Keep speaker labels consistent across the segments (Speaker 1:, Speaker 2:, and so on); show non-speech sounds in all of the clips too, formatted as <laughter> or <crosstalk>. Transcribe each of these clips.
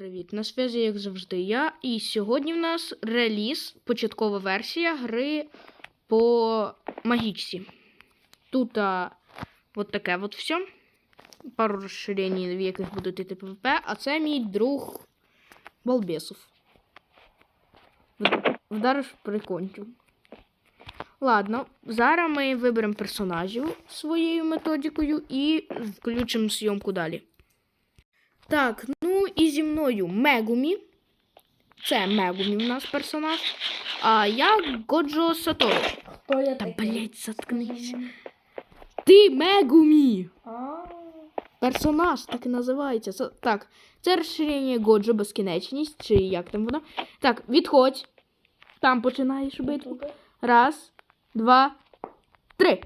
Speaker 1: Привіт, на зв'язі, як завжди, я. І сьогодні в нас реліз, початкова версія гри по магічці. Тут а, от таке от все. Пару розширень, в яких будуть йти ПВП, а це мій друг Балбесов. В- Вдариш прикончу. Ладно, зараз ми виберемо персонажів своєю методикою і включимо зйомку далі. Так, ну і зі мною Мегумі. Це Мегумі у нас персонаж. А я Годжо Сатору.
Speaker 2: Хто я
Speaker 1: Та
Speaker 2: такий?
Speaker 1: блять, заткнися. Ти Мегумі!
Speaker 2: А,
Speaker 1: Персонаж так і називається. Так, це розширення Годжо безкінечність, чи як там воно. Так, відходь. Там починаєш битву. Раз, два, три.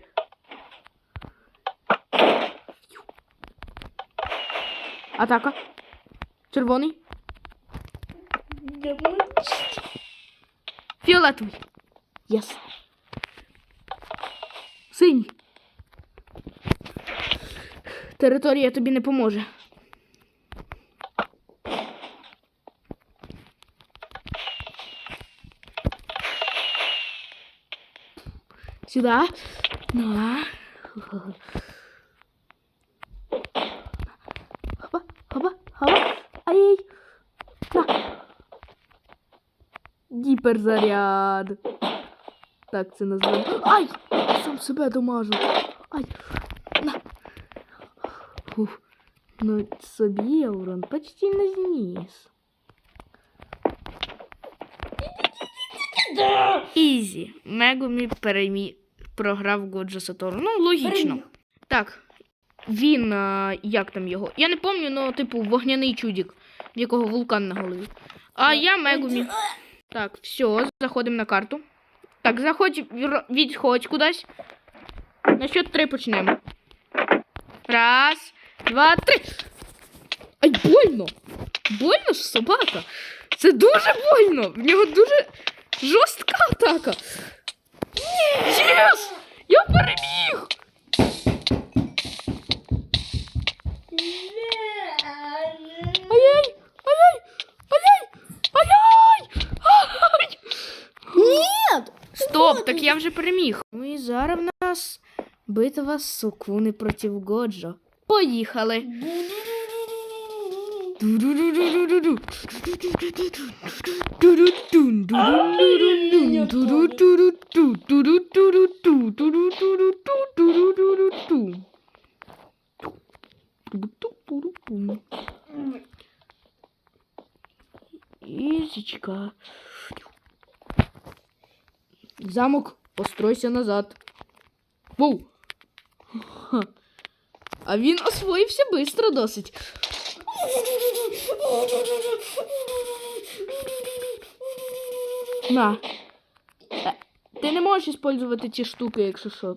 Speaker 1: Атака. Червоний. Фіолетовий. Єс. Синій. Територія тобі не поможе. Сюда. На. Хопа, хопа, хопа. Ай. На. Гіперзаряд. Так це назвемо. Ай! Сам себе домажу. Ай. На. Фух. Ну, собі я урон почти не зніс. Ізі. Мегумі перемі... програв Годжо Сатору. Ну, логічно. Так. Він, а, як там його? Я не пам'ятаю, ну, типу, вогняний чудік, в якого вулкан на голові. А я Мегумі. Так, все, заходимо на карту. Так, заходь, відходь кудись. На счет три почнемо. Раз, два, три. Ай, больно! Больно ж собака. Це дуже больно. В нього дуже жорстка атака. Єс! Я переміг! Стоп, так я вже переміг. Ну і зараз в нас битва Сукуни проти Годжо. Поїхали. Ізічка. Замок, постройся назад. Воу. А він освоївся швидко досить. На. Е, Ти не можеш використовувати ці штуки, якщо що. <laughs>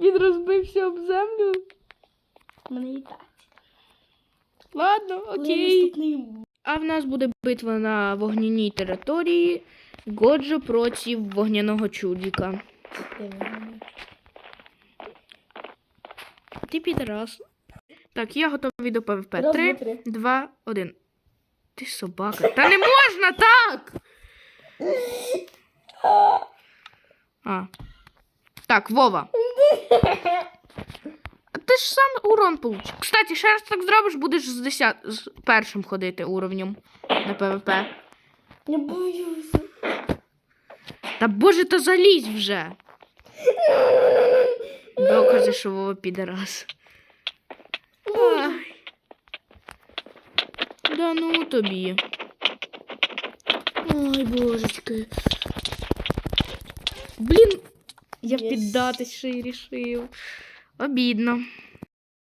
Speaker 1: Він розбився об землю.
Speaker 2: Мене так.
Speaker 1: Ладно, окей. А в нас буде битва на вогняній території. Годжо проти вогняного чудіка. Ти підраз. Так, я готовий до ПВП.
Speaker 2: Раз,
Speaker 1: Три,
Speaker 2: два, три.
Speaker 1: два, один. Ти собака. Та не можна так! <laughs> А. Так, Вова. <laughs> Ж сам урон получиш. Кстати, ще раз так зробиш, будеш з, 10... з першим ходити уровнем на ПВП.
Speaker 2: Я боюся.
Speaker 1: Та боже, та залізь вже. Докази, що Вова підарас. Ай. Да ну тобі. Ой, божечки. Блін, я
Speaker 2: Єс.
Speaker 1: піддатись ще й рішив. Обідно.